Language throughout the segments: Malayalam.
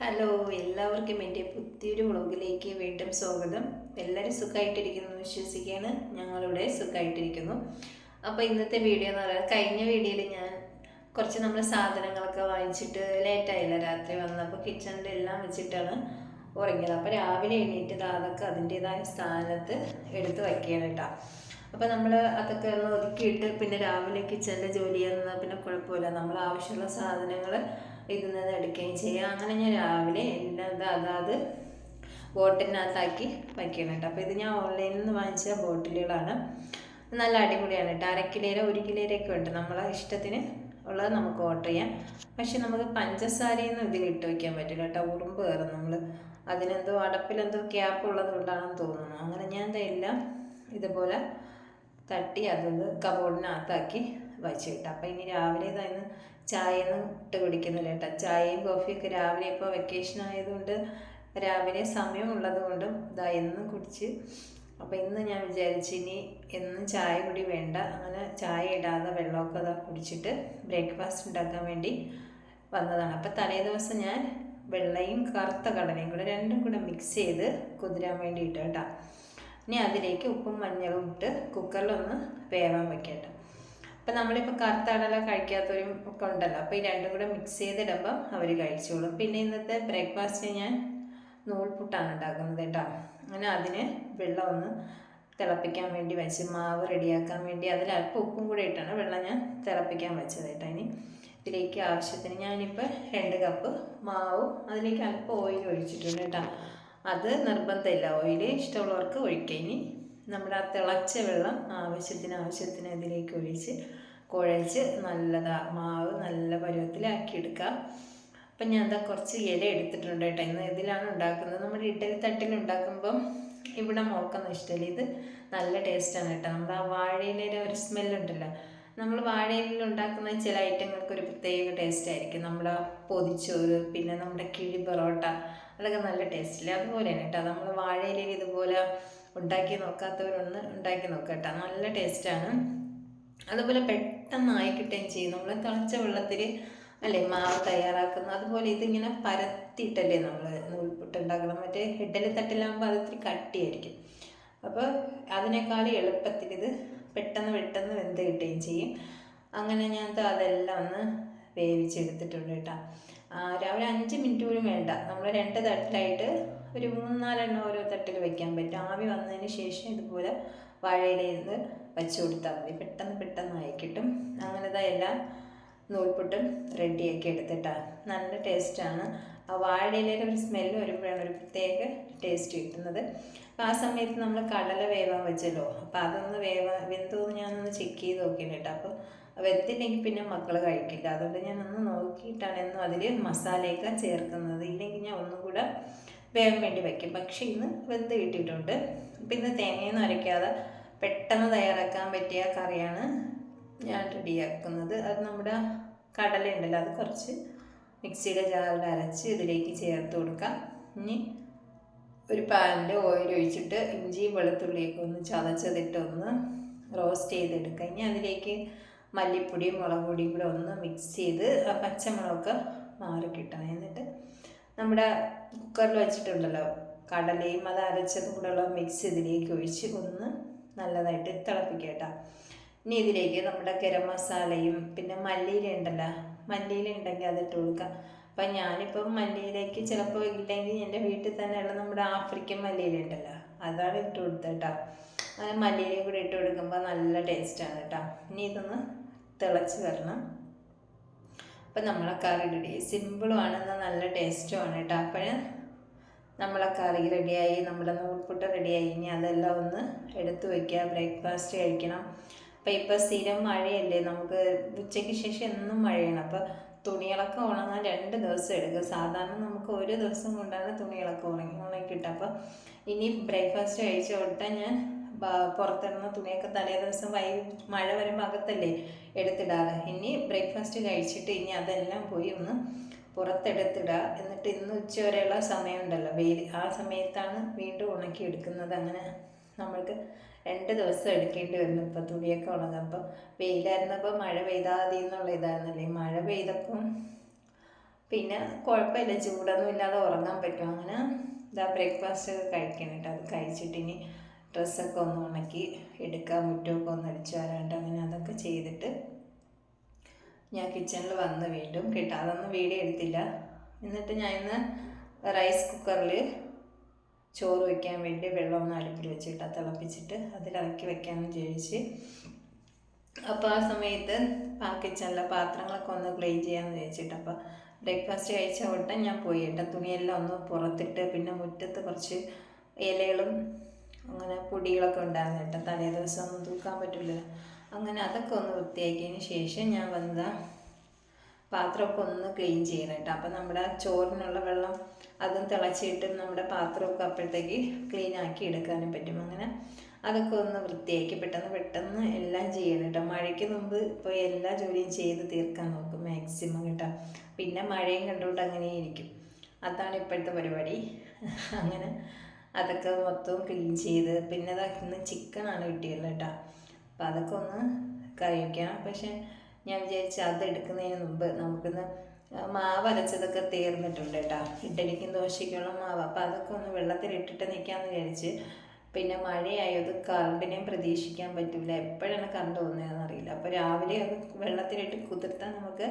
ഹലോ എല്ലാവർക്കും എന്റെ പുതിയൊരു വ്ളോഗിലേക്ക് വീണ്ടും സ്വാഗതം. എല്ലാവരും സുഖമായിട്ടിരിക്കുന്നു വിശ്വസിക്കുകയാണ്. ഞങ്ങളിവിടെ സുഖമായിട്ടിരിക്കുന്നു അപ്പോൾ ഇന്നത്തെ വീഡിയോ എന്ന് പറയുന്നത് കഴിഞ്ഞ വീഡിയോയിൽ ഞാൻ കുറച്ച് നമ്മൾ സാധനങ്ങളൊക്കെ വാങ്ങിച്ചിട്ട് ലേറ്റായില്ല രാത്രി വന്നപ്പോൾ കിച്ചണിൽ എല്ലാം വെച്ചിട്ടാണ് ഉറങ്ങിയത്. അപ്പോൾ രാവിലെ എണീറ്റ് അതൊക്കെ അതിന്റേതായ സ്ഥാനത്ത് എടുത്ത് വയ്ക്കുകയാണ് കേട്ടോ. അപ്പോൾ നമ്മൾ അതൊക്കെ ഒന്ന് ഒതുക്കിയിട്ട് പിന്നെ രാവിലെ കിച്ചണിൽ ജോലി ചെയ്യുന്നത് പിന്നെ കുഴപ്പമില്ല. നമ്മൾ ആവശ്യമുള്ള സാധനങ്ങൾ ഇതിൽ എടുക്കുകയും ചെയ്യാം അങ്ങനെ ഞാൻ രാവിലെ എല്ലാം അതാത് ബോട്ടിലിനകത്താക്കി വയ്ക്കണം കേട്ടോ. അപ്പോൾ ഇത് ഞാൻ ഓൺലൈനിൽ നിന്ന് വാങ്ങിച്ച ബോട്ടിലുകളാണ്. നല്ല അടിപൊളിയാണ് കേട്ടോ. അര കിലോയിലോ ഒരു കിലോയിലൊക്കെ ഉണ്ട്. നമ്മളെ ഇഷ്ടത്തിന് ഉള്ളത് നമുക്ക് ഓർഡർ ചെയ്യാം. പക്ഷെ നമുക്ക് പഞ്ചസാരയൊന്നും ഇതിൽ ഇട്ട് വയ്ക്കാൻ പറ്റില്ല കേട്ടോ. ഉറുമ്പ് കയറും നമ്മൾ. അതിനെന്തോ അടപ്പിലെന്തോ ക്യാപ്പ് ഉള്ളത് കൊണ്ടാണെന്ന് തോന്നുന്നു. അങ്ങനെ ഞാൻ ഇതെല്ലാം ഇതുപോലെ തട്ടി അതത് കബോർഡിനകത്താക്കി വച്ച് കിട്ടും. അപ്പം ഇനി രാവിലെ ഇതായിരുന്നു ചായ ഒന്നും ഇട്ട് കുടിക്കുന്നില്ല കേട്ടോ. ചായയും കോഫിയൊക്കെ രാവിലെ ഇപ്പോൾ വെക്കേഷൻ ആയതുകൊണ്ട് രാവിലെ സമയമുള്ളത് കൊണ്ടും ഇതാ എന്നും കുടിച്ച്. അപ്പോൾ ഇന്ന് ഞാൻ വിചാരിച്ചു ഇനി എന്നും ചായ കുടി വേണ്ട. അങ്ങനെ ചായ ഇടാതെ വെള്ളമൊക്കെ അതാ കുടിച്ചിട്ട് ബ്രേക്ക്ഫാസ്റ്റ് ഉണ്ടാക്കാൻ വേണ്ടി വന്നതാണ്. അപ്പോൾ തലേ ദിവസം ഞാൻ വെള്ളയും കറുത്ത കടലയും കൂടെ രണ്ടും കൂടെ മിക്സ് ചെയ്ത് കുതിരാൻ വേണ്ടിയിട്ട് കേട്ടോ. ഇനി അതിലേക്ക് ഉപ്പും മഞ്ഞളും ഇട്ട് കുക്കറിലൊന്ന് വേവാൻ വെക്കട്ടെ അപ്പം നമ്മളിപ്പോൾ കറുത്ത കടല കഴിക്കാത്തവരും ഒക്കെ ഉണ്ടല്ലോ. അപ്പോൾ ഈ രണ്ടും കൂടെ മിക്സ് ചെയ്തിടുമ്പം അവർ കഴിച്ചോളും. പിന്നെ ഇന്നത്തെ ബ്രേക്ക്ഫാസ്റ്റ് ഞാൻ നൂൽപുട്ടാണ് ഉണ്ടാക്കുന്നത് കേട്ടോ. അങ്ങനെ അതിന് വെള്ളം ഒന്ന് തിളപ്പിക്കാൻ വേണ്ടി വെച്ച് മാവ് റെഡിയാക്കാൻ വേണ്ടി അതിൽ അല്പം ഉപ്പും കൂടെ ഇട്ടാണ് വെള്ളം ഞാൻ തിളപ്പിക്കാൻ വെച്ചത് കേട്ടോ ഇനി. ഇതിലേക്ക് ആവശ്യത്തിന് ഞാനിപ്പോൾ രണ്ട് കപ്പ് മാവും അതിലേക്ക് അല്പം ഓയിൽ ഒഴിച്ചിട്ടുണ്ട് കേട്ടോ. അത് നിർബന്ധമില്ല. ഓയിൽ ഇഷ്ടമുള്ളവർക്ക് ഒഴിക്കുക ഇനി. നമ്മുടെ ആ തിളച്ച വെള്ളം ആവശ്യത്തിന് ആവശ്യത്തിന് ഇതിലേക്ക് ഒഴിച്ച് കുഴച്ച് നല്ലതാ മാവ് നല്ല പരുവത്തിലാക്കി എടുക്കാം അപ്പം ഞാൻ എന്താ കുറച്ച് ഇല എടുത്തിട്ടുണ്ട് കേട്ടോ. ഇന്ന് ഇതിലാണ് ഉണ്ടാക്കുന്നത്. നമ്മുടെ ഇഡലി തട്ടിൽ ഉണ്ടാക്കുമ്പം ഇവിടെ മോക്കൊന്നും ഇഷ്ടമല്ല. ഇത് നല്ല ടേസ്റ്റാണ് കേട്ടോ. നമ്മുടെ ആ വാഴയിലയുടെ ഒരു സ്മെല്ലുണ്ടല്ലോ നമ്മൾ വാഴയിൽ ഉണ്ടാക്കുന്ന ചില ഐറ്റങ്ങൾക്ക് ഒരു പ്രത്യേക ടേസ്റ്റ് ആയിരിക്കും. നമ്മുടെ പൊതിച്ചോറ് പിന്നെ നമ്മുടെ കിഴി പൊറോട്ട അതൊക്കെ നല്ല ടേസ്റ്റില്ല അതുപോലെയാണ് കേട്ടോ. നമ്മൾ വാഴയിലയിൽ ഇതുപോലെ ഉണ്ടാക്കി നോക്കാത്തവരൊന്ന് ഉണ്ടാക്കി നോക്കുക കേട്ടോ. നല്ല ടേസ്റ്റാണ് അതുപോലെ പെട്ടെന്ന് ആയി കിട്ടുകയും ചെയ്യും. നമ്മൾ തിളച്ച വെള്ളത്തിൽ അല്ലേ മാവ് തയ്യാറാക്കുന്നു. അതുപോലെ ഇതിങ്ങനെ പരത്തിയിട്ടല്ലേ നമ്മൾ നൂൽപുട്ട് ഉണ്ടാക്കണം മറ്റേ ഇഡലി തട്ടിലാകുമ്പോൾ അത് ഇത്തിരി കട്ടിയായിരിക്കും. അപ്പോൾ അതിനേക്കാൾ എളുപ്പത്തിൽ ഇത് പെട്ടെന്ന് പെട്ടെന്ന് വെന്ത് കിട്ടുകയും ചെയ്യും. അങ്ങനെ ഞാൻ അതെല്ലാം ഒന്ന് വേവിച്ചെടുത്തിട്ടുണ്ട് കേട്ടോ. രാവിലെ അഞ്ച് മിനിറ്റ് പോലും വേണ്ട. നമ്മൾ രണ്ട് തട്ടിലായിട്ട് ഒരു മൂന്ന് നാലെണ്ണം ഓരോ തട്ടിൽ വെക്കാൻ പറ്റും. ആവി വന്നതിന് ശേഷം ഇതുപോലെ വാഴയിലയിൽ നിന്ന് വെച്ച് കൊടുത്താൽ മതി. പെട്ടെന്ന് പെട്ടെന്ന് ആയി കിട്ടും അങ്ങനത്തെ എല്ലാം നൂൽപുട്ടും റെഡിയാക്കി എടുത്തിട്ടാണ് നല്ല ടേസ്റ്റാണ്. ആ വാഴയിലയുടെ ഒരു സ്മെല്ല് വരുമ്പോഴാണ് ഒരു പ്രത്യേക ടേസ്റ്റ് കിട്ടുന്നത്. അപ്പോൾ ആ സമയത്ത് നമ്മൾ കടല വേവാൻ വെച്ചല്ലോ. അപ്പോൾ അതൊന്ന് വേവ വെന്തോന്ന് ഞാനൊന്ന് ചെക്ക് ചെയ്ത് നോക്കിയിട്ടുണ്ട് അപ്പോൾ വെന്തില്ലെങ്കിൽ പിന്നെ മക്കൾ കഴിക്കില്ല. അതുകൊണ്ട് ഞാൻ ഒന്ന് നോക്കിയിട്ടാണ് എന്നും അതിൽ മസാലയൊക്കെ ചേർക്കുന്നത്. ഇല്ലെങ്കിൽ ഞാൻ ഒന്നും കൂടെ വേവാൻ വേണ്ടി വയ്ക്കും. പക്ഷേ ഇന്ന് വെന്ത് കിട്ടിയിട്ടുണ്ട്. അപ്പം ഇന്ന് തേങ്ങയൊന്നും അരയ്ക്കാതെ പെട്ടെന്ന് തയ്യാറാക്കാൻ പറ്റിയ കറിയാണ് ഞാൻ റെഡിയാക്കുന്നത്. അത് നമ്മുടെ കടല ഉണ്ടല്ലോ അത് കുറച്ച് മിക്സിയുടെ ജാറിൽ അരച്ച് ഇതിലേക്ക് ചേർത്ത് കൊടുക്കാം. ഇനി ഒരു പാനിൽ ഓയിൽ ഒഴിച്ചിട്ട് ഇഞ്ചിയും വെളുത്തുള്ളിയൊക്കെ ഒന്ന് ചതച്ചതിട്ട് ഒന്ന് റോസ്റ്റ് ചെയ്തെടുക്കാം. ഇനി അതിലേക്ക് മല്ലിപ്പൊടിയും മുളക് പൊടിയും കൂടെ ഒന്ന് മിക്സ് ചെയ്ത് ആ പച്ചമുളകൊക്കെ മാറി എന്നിട്ട് നമ്മുടെ കുക്കറിൽ വെച്ചിട്ടുണ്ടല്ലോ. കടലയും അത് അരച്ചതും കൂടെയുള്ള മിക്സ് ഇതിലേക്ക് ഒഴിച്ച് ഒന്ന് നല്ലതായിട്ട് തിളപ്പിക്കുക കേട്ടോ. ഇനി ഇതിലേക്ക് നമ്മുടെ ഗരം മസാലയും പിന്നെ മല്ലിയില ഉണ്ടല്ലോ. മല്ലിയില ഉണ്ടെങ്കിൽ അതിട്ട് കൊടുക്കാം. അപ്പം ഞാനിപ്പം മല്ലിയിലേക്ക് ചിലപ്പോൾ ഇല്ലെങ്കിൽ എന്റെ വീട്ടിൽ തന്നെയുള്ള നമ്മുടെ ആഫ്രിക്കൻ മല്ലിയില ഉണ്ടല്ലോ അതാണ് ഇട്ട് കൊടുത്തത് കേട്ടോ. അങ്ങനെ മല്ലിയിലയും കൂടി ഇട്ട് കൊടുക്കുമ്പോൾ നല്ല ടേസ്റ്റാണ് കേട്ടോ. ഇനി ഇതൊന്ന് തിളച്ച് വരണം. അപ്പം നമ്മളെ കറി റെഡി സിമ്പിളും ആണ് എന്നാൽ നല്ല ടേസ്റ്റുമാണ് കേട്ടോ അപ്പോൾ നമ്മളെ കറി റെഡിയായി നമ്മുടെ നൂൽപുട്ട് റെഡിയായി ഇനി അതെല്ലാം ഒന്ന് എടുത്തു വയ്ക്കുക ബ്രേക്ക്ഫാസ്റ്റ് കഴിക്കണം. അപ്പം ഇപ്പോൾ സ്ഥിരം മഴയല്ലേ. നമുക്ക് ഉച്ചയ്ക്ക് ശേഷം എന്നും മഴയാണ്. അപ്പോൾ തുണികളൊക്കെ ഉണങ്ങാൻ രണ്ട് ദിവസം എടുക്കും. സാധാരണ നമുക്ക് ഒരു ദിവസം കൊണ്ടാണ് തുണികളൊക്കെ ഉണങ്ങി ഉണങ്ങി കിട്ടുക അപ്പോൾ ഇനി ബ്രേക്ക്ഫാസ്റ്റ് കഴിച്ച ഉടനെ ഞാൻ പുറത്തിടുന്ന തുണിയൊക്കെ തലേ ദിവസം വൈ മഴ വരുമ്പോൾ അകത്തല്ലേ എടുത്തിടാറ്. ഇനി ബ്രേക്ക്ഫാസ്റ്റ് കഴിച്ചിട്ട് ഇനി അതെല്ലാം പോയി ഒന്ന് പുറത്തെടുത്തിടുക എന്നിട്ട് ഇന്ന് ഉച്ച വരെയുള്ള സമയമുണ്ടല്ലോ. വെയിൽ ആ സമയത്താണ് വീണ്ടും ഉണക്കി എടുക്കുന്നത് അങ്ങനെ നമ്മൾക്ക് രണ്ട് ദിവസം എടുക്കേണ്ടി വരുന്നു ഇപ്പോൾ തുണിയൊക്കെ ഉണങ്ങും അപ്പോൾ വെയിലായിരുന്നപ്പോൾ മഴ പെയ്താൽ മതി എന്നുള്ള ഇതായിരുന്നല്ലേ. മഴ പെയ്തപ്പം പിന്നെ കുഴപ്പമില്ല. ചൂടൊന്നും ഇല്ലാതെ ഉറങ്ങാൻ പറ്റും. അങ്ങനെ ഇതാ ബ്രേക്ക്ഫാസ്റ്റ് ഒക്കെ കഴിക്കണം കേട്ടോ. അത് കഴിച്ചിട്ട് ഇനി ഡ്രസ്സൊക്കെ ഒന്ന് ഉണക്കി എടുക്കാം മുറ്റമൊക്കെ ഒന്ന് അടിച്ചു വരാണ്ട് അങ്ങനെ അതൊക്കെ ചെയ്തിട്ട് ഞാൻ കിച്ചണിൽ വന്ന് വീണ്ടും കേട്ടോ അതൊന്നും വീഡിയോ എടുത്തില്ല. എന്നിട്ട് ഞാൻ ഇന്ന് റൈസ് കുക്കറിൽ ചോറ് വയ്ക്കാൻ വേണ്ടി വെള്ളം ഒന്ന് അടുപ്പിൽ വെച്ചിട്ട് തിളപ്പിച്ചിട്ട് അതിലിറക്കി വെക്കാമെന്ന് വിചാരിച്ച്. അപ്പോൾ ആ സമയത്ത് ആ കിച്ചണിലെ പാത്രങ്ങളൊക്കെ ഒന്ന് ക്ലീൻ ചെയ്യാമെന്ന് വിചാരിച്ചിട്ട് അപ്പോൾ ബ്രേക്ക്ഫാസ്റ്റ് കഴിച്ച ഉടനെ ഞാൻ പോയി. കേട്ടോ തുണിയെല്ലാം ഒന്ന് പുറത്തിട്ട് പിന്നെ മുറ്റത്ത് കുറച്ച് ഇലകളും അങ്ങനെ പൊടികളൊക്കെ ഉണ്ടായിരുന്നു. കേട്ടോ തലേ ദിവസം ഒന്നും തൂക്കാൻ പറ്റില്ല അങ്ങനെ അതൊക്കെ ഒന്ന് വൃത്തിയാക്കിയതിന് ശേഷം ഞാൻ വന്നതാ പാത്രമൊക്കെ ഒന്ന് ക്ലീൻ ചെയ്യണം കേട്ടോ. അപ്പം നമ്മുടെ ചോറിനുള്ള വെള്ളം അതും തിളച്ചിട്ട് നമ്മുടെ പാത്രമൊക്കെ അപ്പോഴത്തേക്ക് ക്ലീൻ ആക്കി എടുക്കാനും പറ്റും. അങ്ങനെ അതൊക്കെ ഒന്ന് വൃത്തിയാക്കി പെട്ടെന്ന് പെട്ടെന്ന് എല്ലാം ചെയ്യണം കേട്ടോ. മഴയ്ക്ക് മുമ്പ് ഇപ്പോൾ എല്ലാ ജോലിയും ചെയ്ത് തീർക്കാൻ നോക്കും മാക്സിമം കേട്ടോ. പിന്നെ മഴയും കണ്ടുകൊണ്ട് അങ്ങനെ ഇരിക്കും അതാണ് ഇപ്പോഴത്തെ പരിപാടി. അങ്ങനെ അതൊക്കെ മൊത്തവും ക്ലീൻ ചെയ്ത് പിന്നെ ഇന്ന് ചിക്കനാണ് കിട്ടിയത് കേട്ടോ അപ്പം അതൊക്കെ ഒന്ന് കറി വയ്ക്കണം പക്ഷെ ഞാൻ വിചാരിച്ചു അത് എടുക്കുന്നതിന് മുമ്പ് നമുക്കിന്ന് മാവ് അരച്ചതൊക്കെ തീർന്നിട്ടുണ്ട് കേട്ടോ ഇഡലിക്കും ദോശയ്ക്കുള്ള മാവ്. അപ്പം അതൊക്കെ ഒന്ന് വെള്ളത്തിലിട്ടിട്ട് നിൽക്കാമെന്ന് വിചാരിച്ച് പിന്നെ മഴയായത് കറണ്ടിനെയും പ്രതീക്ഷിക്കാൻ പറ്റില്ല എപ്പോഴാണ് കറണ്ട് പോകുന്നതെന്ന് അറിയില്ല. അപ്പോൾ രാവിലെ അത് വെള്ളത്തിലിട്ട് കുതിർത്താൽ നമുക്ക്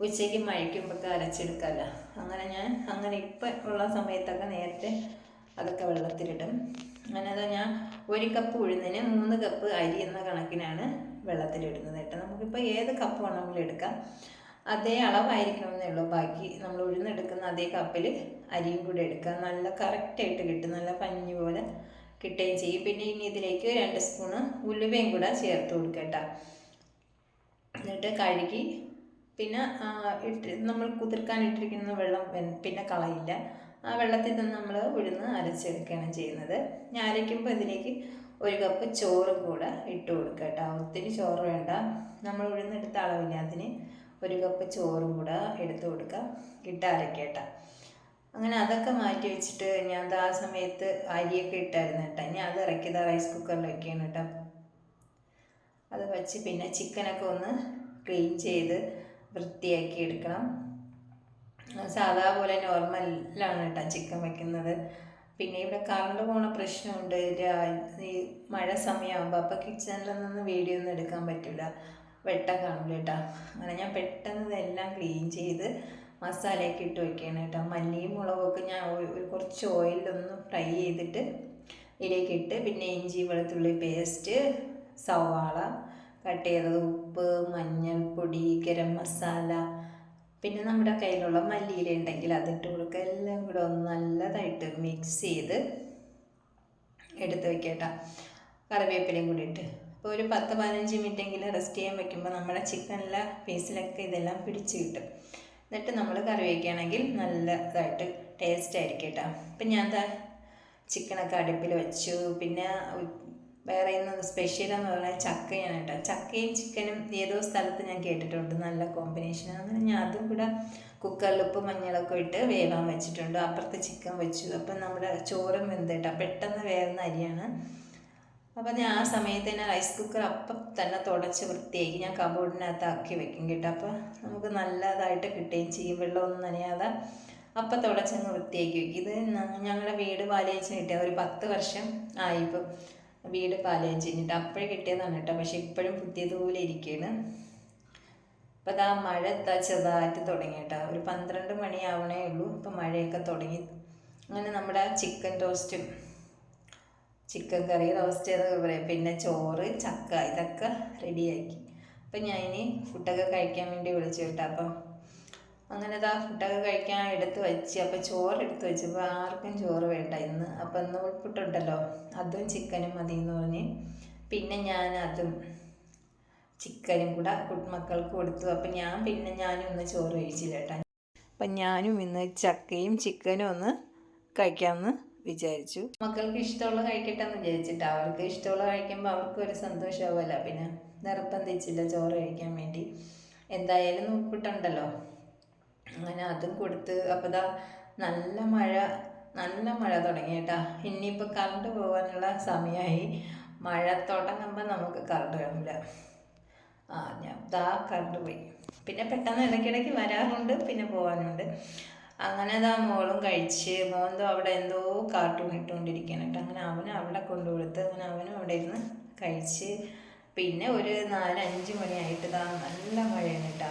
ഉച്ചയ്ക്ക് മഴയ്ക്കുമ്പോൾ അരച്ചെടുക്കാമല്ലോ അങ്ങനെ ഞാൻ അങ്ങനെ ഇപ്പം ഉള്ള സമയത്തൊക്കെ നേരത്തെ അതൊക്കെ വെള്ളത്തിലിടും. അങ്ങനെ അത് ഞാൻ ഒരു കപ്പ് ഉഴുന്നിന് മൂന്ന് കപ്പ് അരി എന്ന കണക്കിനാണ് വെള്ളത്തിലിടുന്നത് കേട്ടോ. നമുക്കിപ്പോൾ ഏത് കപ്പ് വേണമെങ്കിലും എടുക്കാം. അതേ അളവായിരിക്കണമെന്നേ ഉള്ളൂ. ബാക്കി നമ്മൾ ഉഴുന്നെടുക്കുന്ന അതേ കപ്പിൽ അരിയും കൂടെ എടുക്കുക നല്ല കറക്റ്റായിട്ട് കിട്ടും. നല്ല പഞ്ഞി പോലെ കിട്ടുകയും ചെയ്യും. പിന്നെ ഇനി ഇതിലേക്ക് രണ്ട് സ്പൂണ് ഉലുവയും കൂടെ ചേർത്ത് കൊടുക്കട്ടോ എന്നിട്ട് കഴുകി പിന്നെ ഇട്ട് നമ്മൾ കുതിർക്കാൻ ഇട്ടിരിക്കുന്ന വെള്ളം പിന്നെ കളയില്ല. ആ വെള്ളത്തിൽ നിന്ന് നമ്മൾ ഉഴുന്ന് അരച്ചെടുക്കുകയാണ് ചെയ്യുന്നത്. ഞാൻ അരയ്ക്കുമ്പോൾ ഇതിലേക്ക് ഒരു കപ്പ് ചോറും കൂടെ ഇട്ട് കൊടുക്കുക കേട്ടോ. ഒത്തിരി ചോറ് വേണ്ട. നമ്മൾ ഉഴുന്നെടുത്ത അളവില്ല അതിന് ഒരു കപ്പ് ചോറും കൂടെ എടുത്ത് കൊടുക്കുക. ഇട്ട് അരക്കേട്ട അങ്ങനെ അതൊക്കെ മാറ്റി വെച്ചിട്ട് ഞാൻ ആ സമയത്ത് അരിയൊക്കെ ഇട്ടായിരുന്നു കേട്ടോ. ഇനി അത് ഇറക്കിയത് റൈസ് കുക്കറിൽ വയ്ക്കുകയാണ് കേട്ടോ. അത് വച്ച് പിന്നെ ചിക്കനൊക്കെ ഒന്ന് ക്ലീൻ ചെയ്ത് വൃത്തിയാക്കി എടുക്കണം. സാധാ പോലെ നോർമലാണ് കേട്ടോ ചിക്കൻ വെക്കുന്നത്. പിന്നെ ഇവിടെ കറണ്ട് പോണ പ്രശ്നമുണ്ട്. ഈ മഴ സമയമാകുമ്പോൾ അപ്പോൾ കിച്ചണിൽ നിന്ന് വീഡിയോ ഒന്നും എടുക്കാൻ പറ്റില്ല വെട്ടം കാണില്ല കേട്ടോ അങ്ങനെ ഞാൻ പെട്ടെന്ന് ഇതെല്ലാം ക്ലീൻ ചെയ്ത് മസാലയൊക്കെ ഇട്ട് വയ്ക്കുകയാണ് കേട്ടോ മല്ലിയും മുളകൊക്കെ ഞാൻ കുറച്ച് ഓയിലൊന്ന് ഫ്രൈ ചെയ്തിട്ട് ഇതിലേക്ക് ഇട്ട് പിന്നെ ഇഞ്ചി വെളുത്തുള്ളി പേസ്റ്റ് സവാള കട്ട് ചെയ്തത് ഉപ്പ് മഞ്ഞൾപ്പൊടി ഗരം മസാല പിന്നെ നമ്മുടെ കയ്യിലുള്ള മല്ലിയില ഉണ്ടെങ്കിൽ അതിട്ട് കൊടുക്കുക. എല്ലാം കൂടെ ഒന്ന് നല്ലതായിട്ട് മിക്സ് ചെയ്ത് എടുത്ത് വെക്കട്ടോ കറിവേപ്പിലയും കൂടി ഇട്ട്. അപ്പോൾ ഒരു പത്ത് പതിനഞ്ച് മിനിറ്റെങ്കിലും റെസ്റ്റ് ചെയ്യാൻ വെക്കുമ്പോൾ നമ്മുടെ ചിക്കനിലെ പീസിലൊക്കെ ഇതെല്ലാം പിടിച്ച് കിട്ടും. എന്നിട്ട് നമ്മൾ കറി വയ്ക്കുകയാണെങ്കിൽ നല്ലതായിട്ട് ടേസ്റ്റ് ആയിരിക്കും കേട്ടോ. അപ്പം ഞാൻ ചിക്കനൊക്കെ അടുപ്പിൽ വെച്ചു. പിന്നെ വേറെ ഇന്ന് സ്പെഷ്യൽ എന്ന് പറഞ്ഞാൽ ചക്കയാണ് കേട്ടോ. ചക്കയും ചിക്കനും ഏതോ സ്ഥലത്ത് ഞാൻ കേട്ടിട്ടുണ്ട്. നല്ല കോമ്പിനേഷൻ അങ്ങനെ ഞാൻ അതും കൂടെ കുക്കറിൽ ഉപ്പ് മഞ്ഞളൊക്കെ ഇട്ട് വേവാൻ വെച്ചിട്ടുണ്ട്. അപ്പുറത്ത് ചിക്കൻ വെച്ചു. അപ്പം നമ്മുടെ ചോറും വെന്ത് കേട്ടോ. പെട്ടെന്ന് വേവുന്ന അരിയാണ്. അപ്പം ഞാൻ ആ സമയത്ത് തന്നെ റൈസ് കുക്കർ അപ്പം തന്നെ തുടച്ച് വൃത്തിയാക്കി ഞാൻ കബോർഡിനകത്ത് ആക്കി വെക്കും കേട്ടോ. അപ്പോൾ നമുക്ക് നല്ലതായിട്ട് കിട്ടുകയും ചെയ്യും. വെള്ളമൊന്നും നനയാതെ അപ്പം തുടച്ചങ്ങ് വൃത്തിയാക്കി വെക്കും. ഇത് ഞങ്ങളുടെ വീട് പാലിയച്ചിന് കിട്ടിയ ഒരു പത്ത് വർഷം ആയി വീട് ചെയ്തിട്ട് അപ്പോഴേ കിട്ടിയതാണ് കേട്ടോ പക്ഷെ ഇപ്പോഴും പുതിയതുപോലെ ഇരിക്കുകയാണ് അപ്പം അതാ മഴ എത്താ ചെറുതായിട്ട് തുടങ്ങി കേട്ടോ ഒരു പന്ത്രണ്ട് മണിയാവണേ ഉള്ളൂ. ഇപ്പം മഴയൊക്കെ തുടങ്ങി. അങ്ങനെ നമ്മുടെ ചിക്കൻ ടോസ്റ്റും ചിക്കൻ കറി റോസ്റ്റ് ചെയ്തൊക്കെ പറയാം. പിന്നെ ചോറ് ചക്ക ഇതൊക്കെ റെഡിയാക്കി അപ്പം ഞാൻ ഇനി ഫുഡൊക്കെ കഴിക്കാൻ വേണ്ടി വിളിച്ചു കേട്ടോ. അപ്പം അങ്ങനെ ഇതാ ഫുഡൊക്കെ കഴിക്കാൻ എടുത്ത് വെച്ച് അപ്പോൾ ചോറ് എടുത്ത് വെച്ചപ്പോൾ ആർക്കും ചോറ് വേണ്ട. ഇന്ന് അപ്പോൾ ഇന്ന് ഉൾപ്പെട്ടുണ്ടല്ലോ അതും ചിക്കനും മതി എന്ന് പറഞ്ഞ്. പിന്നെ ഞാൻ അതും ചിക്കനും കൂടെ മക്കൾക്ക് കൊടുത്തു. അപ്പം ഞാൻ പിന്നെ ഞാനും ഒന്ന് ചോറ് കഴിച്ചില്ല കേട്ടോ. അപ്പം ഞാനും ഇന്ന് ചക്കയും ചിക്കനും ഒന്ന് കഴിക്കാമെന്ന് വിചാരിച്ചു. മക്കൾക്ക് ഇഷ്ടമുള്ള കഴിക്കട്ടെ എന്ന് വിചാരിച്ചിട്ട്. അവർക്ക് ഇഷ്ടമുള്ള കഴിക്കുമ്പോൾ അവർക്ക് ഒരു സന്തോഷമാവുമല്ലോ പിന്നെ നിർബന്ധിച്ചില്ല ചോറ് കഴിക്കാൻ വേണ്ടി. എന്തായാലും ഉപ്പിട്ടുണ്ടല്ലോ അങ്ങനെ അതും കൊടുത്ത് അപ്പോൾ ദാ നല്ല മഴ നല്ല മഴ തുടങ്ങി കേട്ടാ. ഇനിയിപ്പോൾ കറണ്ട് പോകാനുള്ള സമയമായി മഴ തുടങ്ങുമ്പോൾ നമുക്ക് കറണ്ട് കാണില്ല ആ ഞാൻ ദാ കറണ്ട് പോയി. പിന്നെ പെട്ടെന്ന് ഇടയ്ക്കിടയ്ക്ക് വരാറുണ്ട് പിന്നെ പോകാനുണ്ട് അങ്ങനെ ദാ മോളും കഴിച്ച് മോന്തോ അവിടെ എന്തോ കാർട്ടൂൺ ഇട്ടുകൊണ്ടിരിക്കുകയാണ് കേട്ടോ. അങ്ങനെ അവന് അവിടെ കൊണ്ടു കൊണ്ടുകൊടുത്ത് അങ്ങനെ അവനും അവിടെ ഇരുന്ന് കഴിച്ച്. പിന്നെ ഒരു നാലഞ്ച് മണിയായിട്ട് ദാ നല്ല മഴയാണ് കേട്ടോ.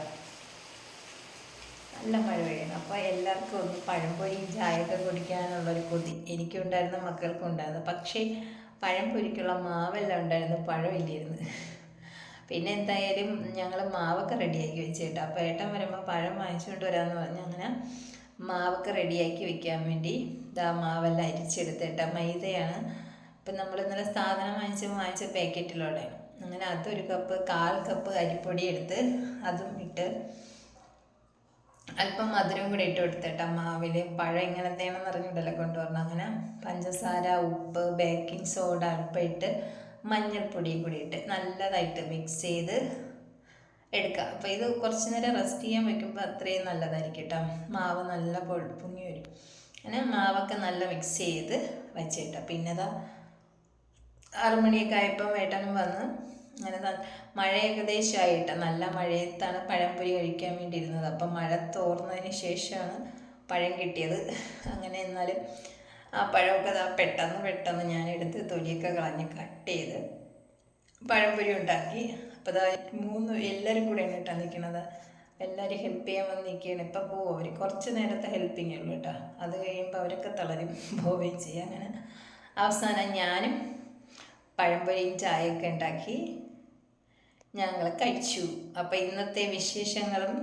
നല്ല മഴ പെയ്യണം അപ്പോൾ എല്ലാവർക്കും ഒന്ന് പഴംപൊരിയും ചായയൊക്കെ കുടിക്കാനുള്ളൊരു കൊതി എനിക്കുണ്ടായിരുന്നു മക്കൾക്കും ഉണ്ടായിരുന്നു. പക്ഷേ പഴംപൊരിക്കുള്ള മാവെല്ലാം ഉണ്ടായിരുന്നു പഴമില്ലായിരുന്നു. പിന്നെ എന്തായാലും ഞങ്ങൾ മാവൊക്കെ റെഡിയാക്കി വെച്ച് കേട്ടോ അപ്പോൾ ഏട്ടൻ വരുമ്പോൾ പഴം വാങ്ങിച്ചുകൊണ്ട് വരാമെന്ന് പറഞ്ഞ് അങ്ങനെ മാവൊക്കെ റെഡിയാക്കി വെക്കാൻ വേണ്ടി ഇതാ മാവെല്ലാം അരിച്ചെടുത്തേട്ടാ. മൈദയാണ്. ഇപ്പം നമ്മൾ ഇന്നലെ സാധനം വാങ്ങിച്ച വാങ്ങിച്ച പാക്കറ്റിലൂടെ. അങ്ങനെ അതൊരു കപ്പ് കാൽ കപ്പ് അരിപ്പൊടി എടുത്ത് അതും ഇട്ട് അല്പം മധുരം കൂടി ഇട്ട് കൊടുത്തിട്ട്. മാവിൽ പഴം ഇങ്ങനത്തേണെന്ന് അറിഞ്ഞിട്ടല്ലോ കൊണ്ടുവരണം അങ്ങനെ പഞ്ചസാര ഉപ്പ് ബേക്കിംഗ് സോഡ അല്പം ഇട്ട് മഞ്ഞൾപ്പൊടിയും കൂടി ഇട്ട് നല്ലതായിട്ട് മിക്സ് ചെയ്ത് എടുക്കുക അപ്പോൾ ഇത് കുറച്ച് നേരം റെസ്റ്റ് ചെയ്യാൻ വെക്കുമ്പോൾ അത്രയും നല്ലതായിരിക്കും കേട്ടോ മാവ് നല്ല പൊങ്ങി വരും. അങ്ങനെ മാവൊക്കെ നല്ല മിക്സ് ചെയ്ത് വെച്ചിട്ട്. പിന്നെ ആറുമണിയൊക്കെ ആയപ്പം വേട്ടനും വന്ന് അങ്ങനെ മഴ ഏകദേശമായിട്ട് നല്ല മഴയത്താണ് പഴംപൊരി കഴിക്കാൻ വേണ്ടി ഇരുന്നത് അപ്പം മഴ തോർന്നതിന് ശേഷമാണ് പഴം കിട്ടിയത്. അങ്ങനെ എന്നാലും ആ പഴമൊക്കെ പെട്ടെന്ന് പെട്ടെന്ന് ഞാൻ എടുത്ത് തൊലിയൊക്കെ കളഞ്ഞ് കട്ട് ചെയ്ത് പഴംപൊരി ഉണ്ടാക്കി. അപ്പോൾ അതാ മൂന്ന് എല്ലാവരും കൂടെയാണ് കേട്ടോ നിൽക്കുന്നത്. എല്ലാവരും ഹെൽപ്പ് ചെയ്യാൻ വന്ന് നിൽക്കുകയാണ്. ഇപ്പം പോവും അവർ കുറച്ച് നേരത്തെ ഹെൽപ്പിങ് ഉള്ളൂ കേട്ടോ. അത് കഴിയുമ്പോൾ അവരൊക്കെ തളരും പോവുകയും ചെയ്യും. അങ്ങനെ അവസാനം ഞാനും പഴംപൊരിയും ചായയൊക്കെ ഉണ്ടാക്കി. ഞങ്ങൾ കഴിച്ചു. അപ്പോൾ ഇന്നത്തെ വിശേഷങ്ങളും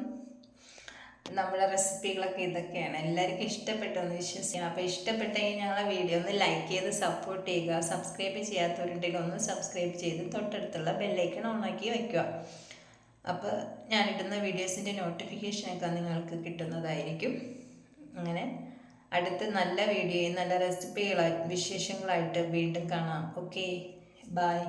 നമ്മുടെ റെസിപ്പികളൊക്കെ ഇതൊക്കെയാണ്. എല്ലാവർക്കും ഇഷ്ടപ്പെട്ടെന്ന് എന്ന് വിശ്വസിക്കണം അപ്പോൾ ഇഷ്ടപ്പെട്ടെങ്കിൽ ഞങ്ങളെ വീഡിയോ ഒന്ന് ലൈക്ക് ചെയ്ത് സപ്പോർട്ട് ചെയ്യുക. സബ്സ്ക്രൈബ് ചെയ്യാത്തവരുണ്ടെങ്കിൽ ഒന്ന് സബ്സ്ക്രൈബ് ചെയ്ത് തൊട്ടടുത്തുള്ള ബെല്ലൈക്കൺ ഓണാക്കി വയ്ക്കുക അപ്പോൾ ഞാനിടുന്ന വീഡിയോസിന്റെ നോട്ടിഫിക്കേഷനൊക്കെ നിങ്ങൾക്ക് കിട്ടുന്നതായിരിക്കും. അങ്ങനെ അടുത്ത നല്ല വീഡിയോയും നല്ല റെസിപ്പികളായി വിശേഷങ്ങളായിട്ട് വീണ്ടും കാണാം. Okay bye